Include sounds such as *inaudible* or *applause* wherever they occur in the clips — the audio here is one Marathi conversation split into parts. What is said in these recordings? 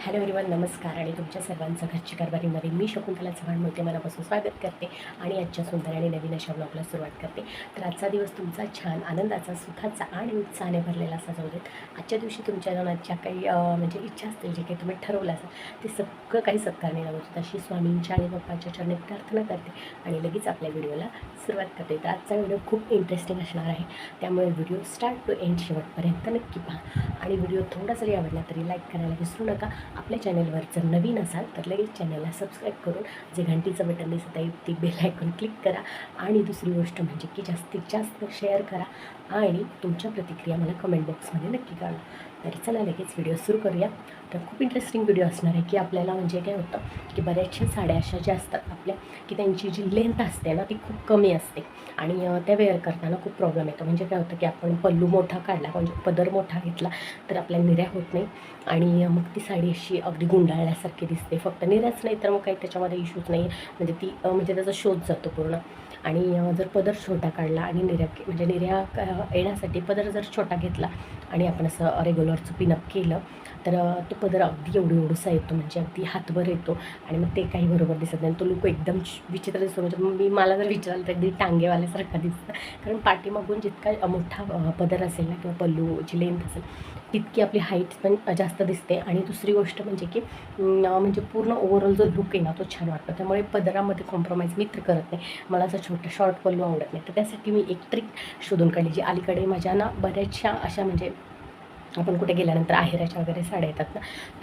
हॅलो एवरीवन नमस्कार आणि तुमच्या सर्वांचं घरची कारभारीमध्ये मी शकुंतला चव्हाण मोठे मनापासून स्वागत करते आणि आजच्या सुंदर आणि नवीन अशा ब्लॉगला सुरुवात करते. तर आजचा दिवस तुमचा छान आनंदाचा सुखाचा आणि उत्साहाने भरलेला असा जाऊ देत आजच्या दिवशी तुमच्या जीवनात ज्या काही म्हणजे इच्छा असतील जे काही तुम्ही ठरवलं असाल ते सगळं काही सत्कारणे लावत अशी स्वामींच्या आणि बाप्पाच्या चरणी प्रार्थना करते आणि लगेच आपल्या व्हिडिओला सुरुवात करते. तर आजचा व्हिडिओ खूप इंटरेस्टिंग असणार आहे. त्यामुळे व्हिडिओ स्टार्ट टू एंड शेवटपर्यंत नक्की पहा. आणि व्हिडिओ थोडा जरी आवडला तरी लाईक करायला विसरू नका. आपल्या चॅनलवर जर नवीन असाल तर लगेच चॅनलला सबस्क्राईब करून जे घंटीचं बटन दिसत आहे ते बेल आयकॉन क्लिक करा. आणि दुसरी गोष्ट म्हणजे की जास्तीत जास्त शेअर करा. आणि तुमच्या प्रतिक्रिया मला कमेंट बॉक्समध्ये नक्की कळवा. तर चला लगेच व्हिडिओ सुरू करूया. तर खूप इंटरेस्टिंग व्हिडिओ असणार आहे की आपल्याला म्हणजे काय होतं की बऱ्याचशा साड्या अशा ज्या असतात आपल्या की त्यांची जी लेंथ असते ना ती खूप कमी असते. आणि त्या वेअर करताना खूप प्रॉब्लेम येतो. म्हणजे काय होतं की आपण पल्लू मोठा काढला म्हणजे पदर मोठा घेतला तर आपल्या निर्या होत नाही. आणि मग ती साडी अशी अगदी गुंडाळल्यासारखी दिसते. फक्त निर्याच नाही तर मग काही त्याच्यामध्ये इश्यूज नाही. म्हणजे ती म्हणजे त्याचा शोध जातो पूर्ण. आणि जर पदर छोटा काढला आणि निर्या म्हणजे निर्या क- येण्यासाठी पदर जर छोटा घेतला आणि आपण असं रेग्युलरचं पिनअप केलं तर तो पदर अगदी एवढं एवढंसा येतो म्हणजे अगदी हातभर येतो आणि मग ते काही बरोबर दिसत नाही. तो लुक एकदम विचित्र दिसतो. म्हणजे मग मी मला जर विचारलं तर अगदी टांगेवाल्यासारखा दिसतं. कारण पाठीमागून जितका मोठा पदर असेल ना किंवा पल्लूची लेंथ असेल तितकी आपली हाईट पण जास्त दिसते. आणि दुसरी गोष्ट म्हणजे की म्हणजे पूर्ण ओव्हरऑल जो लुक आहे ना तो छान वाटतो. त्यामुळे पदरामध्ये कॉम्प्रोमाइज मी तर करत नाही. मला असं छोटं शॉर्ट पल्लू आवडत नाही. तर त्यासाठी मी एक ट्रिक शोधून काढली जी अलीकडे माझ्या ना बऱ्याचशा अशा म्हणजे आपण कुठे गेल्यानंतर आहेराच्या वगैरे साड्या येतात ना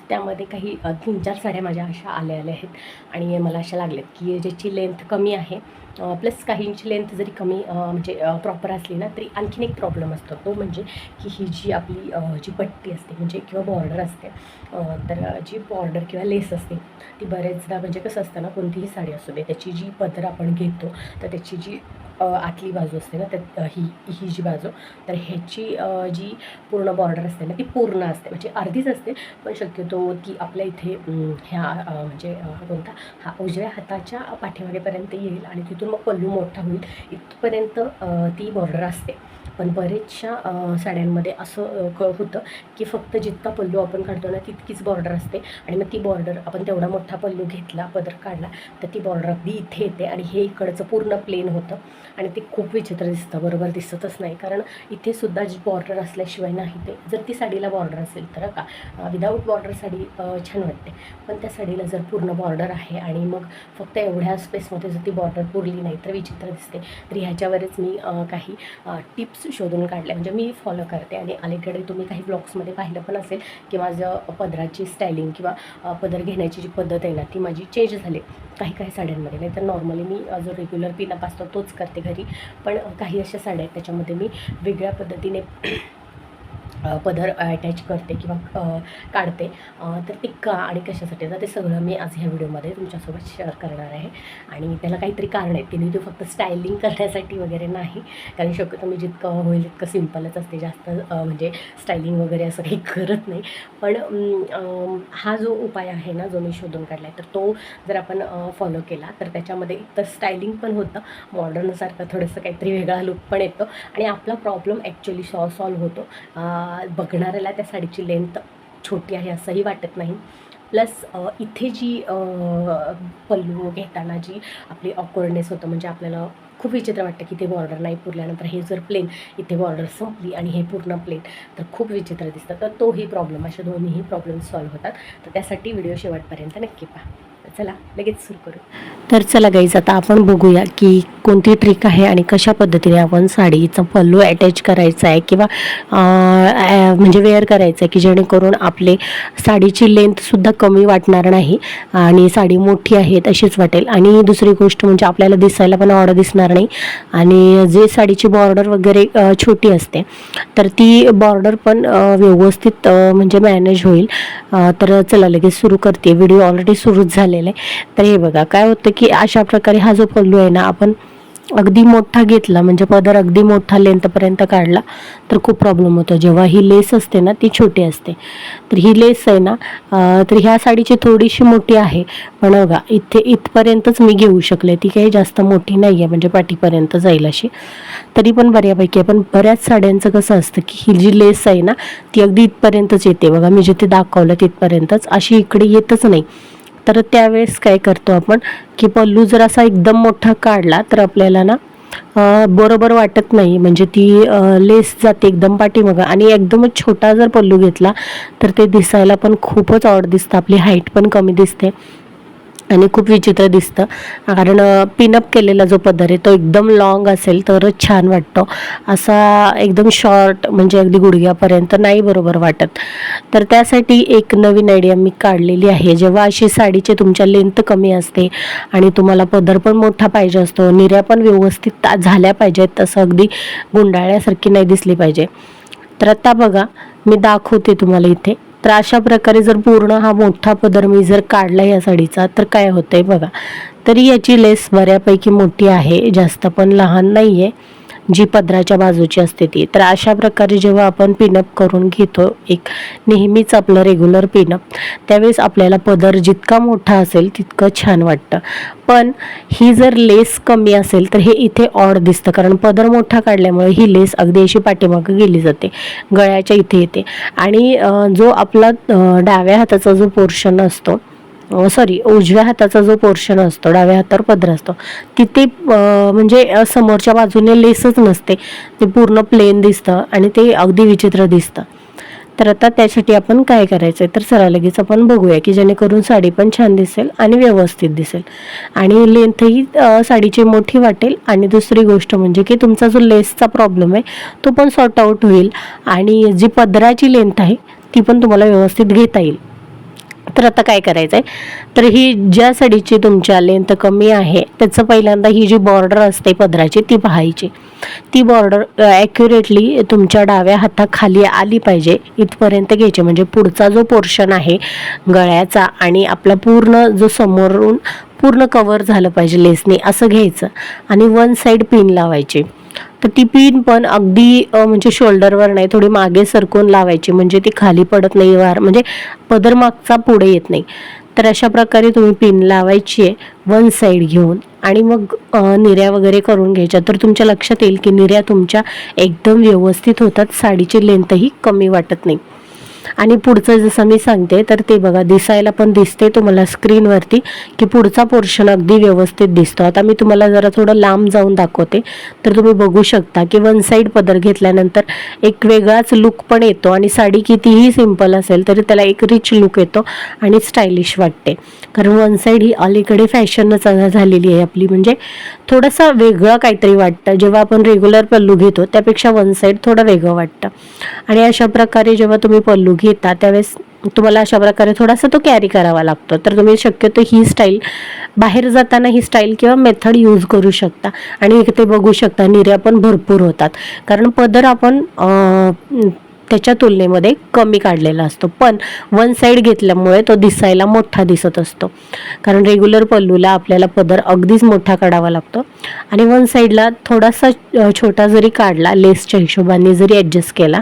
त्यामध्ये काही तीन चार साड्या माझ्या अशा आल्या आल्या आहेत. आणि मला अशा लागल्यात की ज्याची लेंथ कमी आहे प्लस काहींची लेंथ जरी कमी म्हणजे प्रॉपर असली ना तरी आणखीन एक प्रॉब्लेम असतो. तो म्हणजे की ही जी आपली जी पट्टी असते म्हणजे किंवा बॉर्डर असते तर जी बॉर्डर किंवा लेस असते ती बरेचदा म्हणजे कसं असतं ना कोणतीही साडी असू दे त्याची जी पदर आपण घेतो तर त्याची जी आतली बाजू असते ना त्या ही ही जी बाजू तर ह्याची जी पूर्ण बॉर्डर असते ना ती पूर्ण असते. म्हणजे अर्धीच असते पण शक्यतो ती आपल्या इथे ह्या म्हणजे कोणता? हा उजव्या हाताच्या पाठीमागेपर्यंत येईल आणि तिथून मग पल्लू मोठा होईल. इथपर्यंत ती बॉर्डर असते. पण बरेचशा साड्यांमध्ये असं क होतं की फक्त जितका पल्लू आपण काढतो ना तितकीच बॉर्डर असते. आणि मग ती बॉर्डर आपण तेवढा मोठा पल्लू घेतला पदर काढला तर ती बॉर्डर अगदी इथे येते आणि हे इकडचं पूर्ण प्लेन होतं. आणि ते खूप विचित्र दिसतं बरोबर दिसतच नाही. कारण इथे सुद्धा जी बॉर्डर असल्याशिवाय नाही ते. जर ती साडीला बॉर्डर असेल तर का विदाऊट बॉर्डर साडी छान वाटते. पण त्या साडीला जर पूर्ण बॉर्डर आहे आणि मग फक्त एवढ्या स्पेसमध्ये जर ती बॉर्डर पुरली नाही तर विचित्र दिसते. तर ह्याच्यावरच मी काही टिप्स शोधून काढल्या. म्हणजे मी फॉलो करते आणि अलीकडे तुम्ही काही ब्लॉग्समध्ये पाहिलं पण असेल की माझं पदराची स्टायलिंग किंवा पदर घेण्याची जी पद्धत आहे ना ती माझी चेंज झाली काही काही साड्यांमध्ये. नाही तर नॉर्मली मी जो रेग्युलर पिनअप असतो तोच करते घरी. पण काही अशा साड्या आहेत त्याच्यामध्ये मी वेगळ्या पद्धतीने पदर अटॅच करते किंवा काढते. तर ते का आणि कशासाठी? तर ते सगळं मी आज ह्या व्हिडिओमध्ये तुमच्यासोबत शेअर करणार आहे. आणि त्याला काहीतरी कारण आहे. तिने मी ते फक्त स्टायलिंग करण्यासाठी वगैरे नाही. कारण शक्यतो मी जितकं होईल तितकं सिम्पलच असते. जास्त म्हणजे स्टायलिंग वगैरे असं काही करत नाही. पण हा जो उपाय आहे ना जो मी शोधून काढला आहे तर तो जर आपण फॉलो केला तर त्याच्यामध्ये एकतर स्टायलिंग पण होतं. मॉडर्नसारखं थोडंसं काहीतरी वेगळा लुक पण येतो. आणि आपला प्रॉब्लेम ॲक्च्युली सॉ सॉल्व्ह होतो बघणाऱ्याला त्या साडीची लेंथ छोटी आहे असंही वाटत नाही. प्लस इथे जी पल्लू घेताना जी आपली ऑकवर्डनेस होतं म्हणजे आपल्याला खूप विचित्र वाटतं की ते बॉर्डर नाही पुरल्यानंतर हे जर प्लेन इथे बॉर्डर संपली आणि हे पूर्ण प्लेन तर खूप विचित्र दिसतं. तर तोही प्रॉब्लेम अशा दोन्हीही प्रॉब्लेम सॉल्व्ह होतात. तर त्यासाठी व्हिडिओ शेवटपर्यंत नक्की पहा. चला लगेच सुरू करू. तर चला गाईज आता आपण बघूया की कोणती ट्रिक आहे आणि कशा पद्धतीने आपण साडीचा पल्लू अटॅच करायचा आहे किंवा म्हणजे वेअर करायचं आहे की जेणेकरून आपले साडीची लेंथसुद्धा कमी वाटणार नाही आणि साडी मोठी आहे तशीच वाटेल. आणि दुसरी गोष्ट म्हणजे आपल्याला दिसायला पण ऑर्डर दिसणार नाही. आणि जे साडीची बॉर्डर वगैरे छोटी असते तर ती बॉर्डर पण व्यवस्थित म्हणजे मॅनेज होईल. तर चला लगेच सुरू करते. व्हिडिओ ऑलरेडी सुरूच झालेला आहे. तर हे बघा काय होतं की अशा प्रकारे हा जो पल्लू आहे ना आपण अगदी मोठा घेतला म्हणजे पदर अगदी मोठा लेंथपर्यंत काढला तर खूप प्रॉब्लेम होतो. जेव्हा ही लेस असते ना ती छोटी असते. तर ही लेस आहे ना तर ह्या साडीची थोडीशी मोठी आहे. पण बघा इथे इथपर्यंतच मी घेऊ शकले. ती काही जास्त मोठी नाही आहे म्हणजे पाठीपर्यंत जाईल अशी. तरी पण बऱ्यापैकी आहे. पण बऱ्याच साड्यांचं कसं असतं की ही जी लेस आहे ना ती अगदी इथपर्यंतच येते. बघा मी जिथे दाखवलं तिथपर्यंतच. अशी इकडे येतच नाही. तर त्यावेळेस काय करतो आपण की पल्लू जर असा एकदम मोठा काढला तर आपल्याला ना बरोबर वाटत नाही. म्हणजे ती लेस जाते एकदम पाठीमागं. आणि एकदमच छोटा जर पल्लू घेतला तर ते दिसायला पण खूपच ऑड दिसतं. आपली हाईट पण कमी दिसते. आणि खूप विचित्र दिसतं. कारण पिनअप केलेला जो पदर आहे तो एकदम लॉंग असेल तरच छान वाटतो. असा एकदम शॉर्ट म्हणजे अगदी गुडघ्यापर्यंत नाही बरोबर वाटत. तर त्यासाठी एक नवीन आयडिया मी काढलेली आहे. जेव्हा अशी साडीचे तुमच्या लेंथ कमी असते आणि तुम्हाला पदर पण मोठा पाहिजे असतो निर्या पण व्यवस्थित झाल्या पाहिजेत तसं अगदी गुंडाळ्यासारखी नाही दिसली पाहिजे. तर आता बघा मी दाखवते तुम्हाला इथे. तर अशा प्रकारे जर पूर्ण हा मोठा पदर मी जर काढला या साडीचा तर काय होतंय बघा. तरी याची लेस बऱ्यापैकी मोठी आहे जास्त पण लहान नाही आहे जी पदराच्या बाजूची असते ती. तर अशा प्रकारे जेव्हा आपण पिनअप करून घेतो एक नेहमीच आपलं रेग्युलर पिनअप त्यावेळेस आपल्याला पदर जितका मोठा असेल तितकं छान वाटतं. पण ही जर लेस कमी असेल तर हे इथे ऑड दिसतं. कारण पदर मोठा काढल्यामुळे ही लेस अगदी अशी पाठीमागं गेली जाते. गळ्याच्या इथे येते. आणि जो आपला डाव्या हाताचा जो पोर्शन असतो सॉरी उजव्या हाताचा जो पोर्शन असतो डाव्या हातावर पदर असतो तिथे म्हणजे समोरच्या बाजूने लेसच नसते. ते पूर्ण प्लेन दिसतं आणि ते अगदी विचित्र दिसतं. तर आता त्यासाठी आपण काय करायचं आहे तर सरळ लगेच आपण बघूया की जेणेकरून साडी पण छान दिसेल आणि व्यवस्थित दिसेल. आणि लेंथही साडीची मोठी वाटेल. आणि दुसरी गोष्ट म्हणजे की तुमचा जो लेसचा प्रॉब्लेम आहे तो पण सॉर्ट आऊट होईल. आणि जी पदराची लेंथ आहे ती पण तुम्हाला व्यवस्थित घेता येईल. तर आता काय करायचं आहे तर ही ज्या साडीची तुमच्या लेंथ कमी आहे त्याचं पहिल्यांदा ही जी बॉर्डर असते पदराची ती पाहायची. ती बॉर्डर ॲक्युरेटली तुमच्या डाव्या हाताखाली आली पाहिजे इथपर्यंत घ्यायची. म्हणजे पुढचा जो पोर्शन आहे गळ्याचा आणि आपला पूर्ण जो समोरून पूर्ण कवर झालं पाहिजे लेसने असं घ्यायचं. आणि वन साईड पिन लावायची. तर ती पिन पण अगदी म्हणजे शोल्डरवर नाही थोडी मागे सरकून लावायची म्हणजे ती खाली पडत नाही वार म्हणजे पदर मागचा पुढे येत नाही. तर अशा प्रकारे तुम्ही पिन लावायची आहे वन साईड घेऊन. आणि मग निऱ्या निर्या वगैरे करून घ्यायच्या. तर तुमच्या लक्षात येईल की निर्या तुमच्या एकदम व्यवस्थित होतात साडीची लेंथही कमी वाटत नाही. आणि पुढचं जसं मी सांगते तर ते बघा दिसायला पण दिसते तुम्हाला स्क्रीनवरती की पुढचा पोर्शन अगदी व्यवस्थित दिसतो. आता मी तुम्हाला जरा थोडं लांब जाऊन दाखवते. तर तुम्ही बघू शकता की वन साईड पदर घेतल्यानंतर एक वेगळाच लुक पण येतो आणि साडी कितीही सिंपल असेल तरी त्याला एक रिच लुक येतो आणि स्टायलिश वाटते. कारण वन साईड ही अलीकडे फॅशनच झालेली आहे आपली. म्हणजे थोडंसं वेगळं काहीतरी वाटतं. जेव्हा आपण रेग्युलर पल्लू घेतो त्यापेक्षा वन साईड थोडं वेगळं वाटतं. आणि अशा प्रकारे जेव्हा तुम्ही पल्लू घेता त्यावेळेस तुम्हाला अशा प्रकारे थोडासा तो कॅरी करावा लागतो. तर तुम्ही शक्यतो ही स्टाईल बाहेर जाताना ही स्टाईल किंवा मेथड यूज करू शकता. आणि ते बघू शकता निर्या पण भरपूर होतात. कारण पदर आपण त्याच्या तुलनेमध्ये कमी काढलेला असतो. पण वन साईड घेतल्यामुळे तो दिसायला मोठा दिसत असतो. कारण रेग्युलर पल्लूला आपल्याला पदर अगदीच मोठा काढावा लागतो. आणि वन साईडला थोडासा छोटा जरी काढला लेसच्या हिशोबाने जरी ॲडजस्ट केला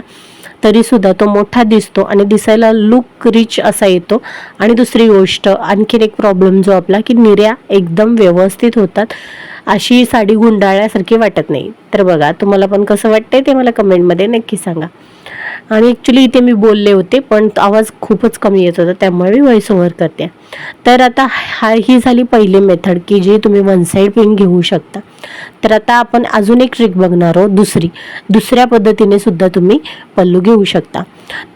तरीसुद्धा तो मोठा दिसतो आणि दिसायला लुक रिच असा येतो. आणि दुसरी गोष्ट आणखीन एक प्रॉब्लेम जो आपला की निर्या एकदम व्यवस्थित होतात. अशी साडी गुंडाळल्यासारखी वाटत नाही. तर बघा तुम्हाला पण कसं वाटतंय ते मला कमेंटमध्ये नक्की सांगा. आणि ॲक्च्युली इथे मी बोलले होते पण तो आवाज खूपच कमी येत होता त्यामुळे मी व्हॉइस ओव्हर करते. तर आता हा ही झाली पहिली मेथड की जी तुम्ही वन साईड पिन घेऊ शकता. तर आता आपण अजून एक ट्रिक बघणार आहोत दुसरी. दुसऱ्या पद्धतीने सुद्धा तुम्ही पल्लू घेऊ शकता.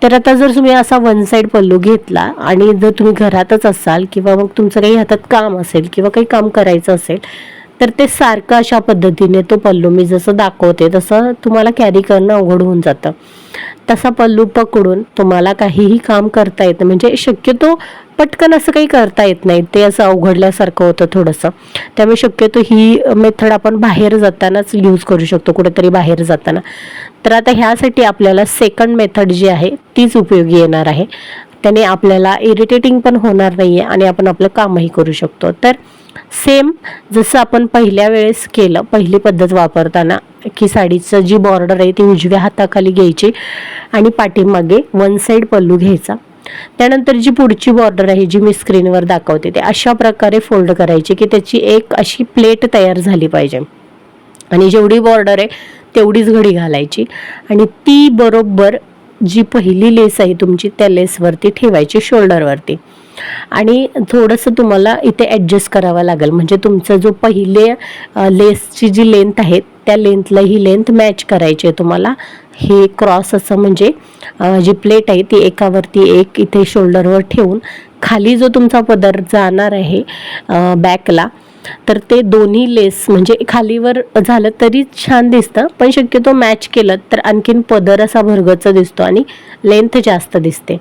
तर आता जर तुम्ही असा वन साईड पल्लू घेतला आणि जर तुम्ही घरातच असाल किंवा मग तुमचं काही हातात काम असेल किंवा काही काम करायचं असेल तर ते सारखं अशा पद्धतीने तो पल्लू मी जसं दाखवते तसं तुम्हाला कॅरी करणं अवघड होऊन जातं. तसा पल्लू पकडून तुम्हाला काहीही काम करता येतं म्हणजे शक्यतो पटकन असं काही करता येत नाही. ते असं अवघडल्यासारखं होतं थोडंसं. त्यामुळे शक्यतो ही मेथड आपण बाहेर जातानाच यूज करू शकतो कुठेतरी बाहेर जाताना. तर आता ह्यासाठी आपल्याला सेकंड मेथड जी आहे तीच उपयोगी येणार आहे. त्याने आपल्याला इरिटेटिंग पण होणार नाही आहे आणि आपण आपलं कामही करू शकतो. तर सेम जसं आपण पहिल्या वेळेस केलं पहिली पद्धत वापरताना की साडीचं जी बॉर्डर आहे ती उजव्या हाताखाली घ्यायची आणि पाठीमागे वन साईड पल्लू घ्यायचा. त्यानंतर जी पुढची बॉर्डर आहे जी मी स्क्रीनवर दाखवते ते अशा प्रकारे फोल्ड करायची की त्याची एक अशी प्लेट तयार झाली पाहिजे. आणि जेवढी बॉर्डर आहे तेवढीच घडी घालायची. आणि ती बरोबर जी पहिली लेस आहे तुमची त्या लेसवरती ठेवायची शोल्डरवरती आणि थोडंसं तुम्हाला इथे ॲडजस्ट करावं लागेल. म्हणजे तुमचं जो पहिले लेसची जी लेंथ आहे त्या लेंथला ही लेंथ मॅच करायची आहे तुम्हाला. हे क्रॉस असं म्हणजे जी प्लेट आहे ती एकावरती एक इथे शोल्डरवर ठेवून खाली जो तुमचा पदर जाणार आहे बॅकला तर ते दोन्ही लेस म्हणजे खालीवर झालं तरी छान दिसतं पण शक्यतो मॅच केलं तर आणखीन पदर असा भरगचा दिसतो आणि लेंथ जास्त दिसते.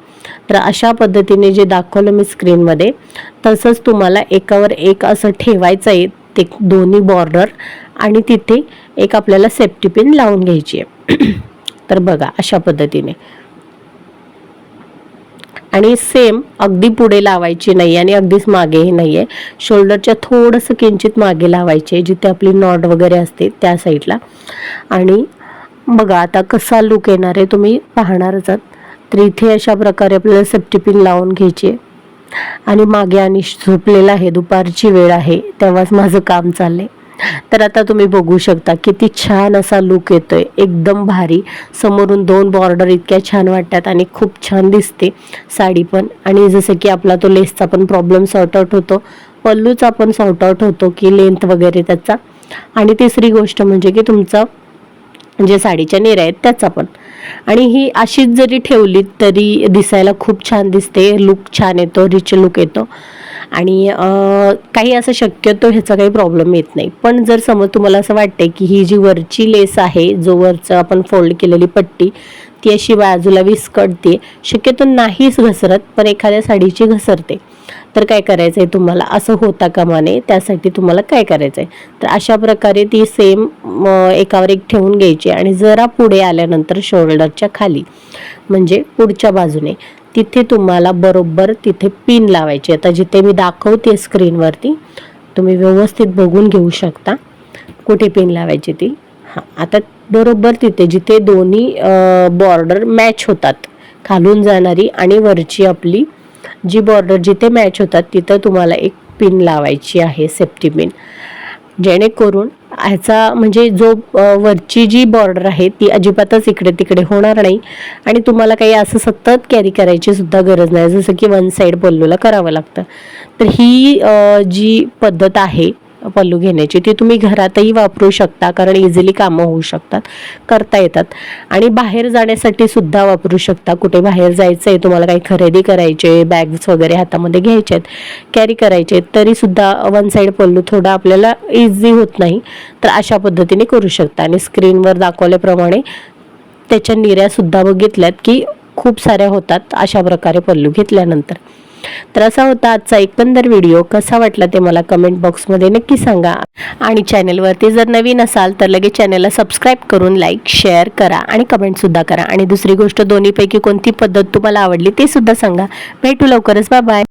तर अशा पद्धतीने जे दाखवलं मी स्क्रीनमध्ये तसंच तुम्हाला एकावर एक असं ठेवायचं आहे ते दोन्ही बॉर्डर आणि तिथे एक आपल्याला सेफ्टी पिन लावून घ्यायची आहे. *clears throat* तर बघा अशा पद्धतीने. आणि सेम अगदी पुढे लावायची नाही आणि अगदीच मागेही नाही आहे शोल्डरच्या थोडंसं किंचित मागे लावायचे जिथे आपली नॉट वगैरे असते त्या साईडला आणि बघा आता कसा लुक येणार आहे तुम्ही पाहणारच आहात. तर इथे अशा प्रकारे आपल्याला सेफ्टी पिन लावून घ्यायची. आहे आणि मागे आणि झोपलेला आहे दुपारची वेळ आहे तेव्हाच माझं काम चाललं आहे तर आता तुम्ही बघू शकता किती छान असा लुक येतोय. एकदम भारी. समोरून दोन बॉर्डर इतक्या छान वाटतात आणि खूप छान दिसते. साडी पण. आणि जसं की आपला तो लेसचा पण प्रॉब्लेम सॉर्ट आउट होतो. पल्लूचा पण सॉर्ट आउट होतो की लेंथ वगैरे त्याचा. आणि तिसरी गोष्ट म्हणजे की तुमचा जे साडीच्या नेऱ्या आहेत त्याचा पण. आणि ही अशीच जरी ठेवली तरी दिसायला खूप छान दिसते. लुक छान येतो. रिच लुक येतो. आणि काही असं शक्यतो ह्याचा काही प्रॉब्लेम येत नाही. पण जर समज तुम्हाला असं वाटते की ही जी वरची लेस आहे जो वरचं आपण फोल्ड केलेली पट्टी ती अशी बाजूला विस्कटते शक्यतो नाहीच घसरत पण एखाद्या साडीची घसरते. तर काय करायचं आहे तुम्हाला? असं होता कामा नये त्यासाठी तुम्हाला काय करायचं आहे तर अशा प्रकारे ती सेम एकावर एक ठेवून घ्यायची आणि जरा पुढे आल्यानंतर शोल्डरच्या खाली म्हणजे पुढच्या बाजूने. तिथे तुम्हाला बरोबर तिथे पिन लावायची. आता जिथे मी दाखवते स्क्रीनवरती तुम्ही व्यवस्थित बघून घेऊ शकता. कुठे पिन लावायची ती? हां आता बरोबर तिथे जिथे दोन्ही बॉर्डर मॅच होतात खालून जाणारी आणि वरची आपली जी बॉर्डर जिथे मॅच होतात तिथं तुम्हाला एक पिन लावायची आहे सेफ्टी पिन जेणेकरून ह्याचा म्हणजे जो वरची जी बॉर्डर आहे ती अजिबातच इकडे तिकडे होणार नाही. आणि तुम्हाला काही असं सतत कॅरी करायची सुद्धा गरज नाही. जसं की वन साईड पल्लूला करावं लागतं. तर ही जी पद्धत आहे पल्लू घेण्याची ती तुम्ही घरातही वापरू शकता कारण इझिली कामं होऊ शकतात करता येतात. आणि बाहेर जाण्यासाठी सुद्धा वापरू शकता. कुठे बाहेर जायचं आहे तुम्हाला काही खरेदी करायचे बॅग्स वगैरे हातामध्ये घ्यायचे आहेत कॅरी करायचे आहेत तरी सुद्धा वन साईड पल्लू थोडा आपल्याला इझी होत नाही. तर अशा पद्धतीने करू शकता. आणि स्क्रीनवर दाखवल्याप्रमाणे त्याच्या निऱ्यासुद्धा बघितल्यात की खूप साऱ्या होतात अशा प्रकारे पल्लू घेतल्यानंतर. तर असा होता आजचा एकंदर व्हिडिओ कसा वाटला ते मला कमेंट बॉक्समध्ये नक्की सांगा. आणि चॅनलवरती जर नवीन असाल तर लगेच चॅनलला सबस्क्राईब करून लाईक शेअर करा आणि कमेंटसुद्धा करा. आणि दुसरी गोष्ट दोन्हीपैकी कोणती पद्धत तुम्हाला आवडली ते सुद्धा सांगा. भेटू लवकरच. Bye bye